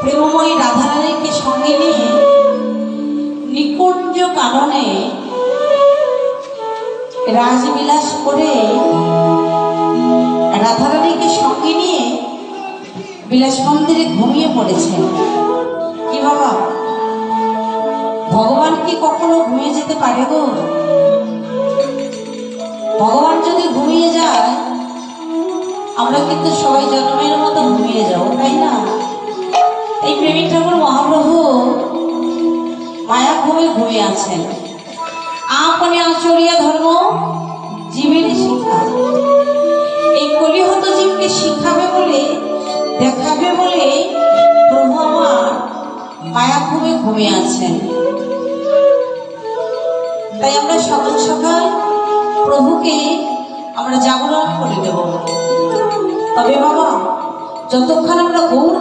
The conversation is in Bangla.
প্রেমময়ী রাধারানীকে সঙ্গে নিয়ে নিকুঞ্জ কাননে রাজবিলাস করে রাধারানীকে সঙ্গে নিয়ে বিলাস মন্দিরে ঘুমিয়ে পড়েছেন। কি বাবা? ভগবান কি কখনো ঘুমিয়ে যেতে পারে গো? ভগবান যদি ঘুমিয়ে যায়, আমরা কিন্তু সবাই জন্মের প্রেমিক ঠাকুর মহাপ্রভু। মায়া ঘুমে ঘুমিয়ে আছেন আপনি আচরিয়া ধর্ম জীবের শিক্ষা। এই কলিহত জীবকে শিখাবে বলে, দেখাবে বলে প্রভু আমার মায়া ঘুমে ঘুমিয়ে আছেন তাই আমরা সকাল সকাল প্রভুকে আমরা জাগরণ করে দেব। তবে বাবা, যতক্ষণ আমরা গৌর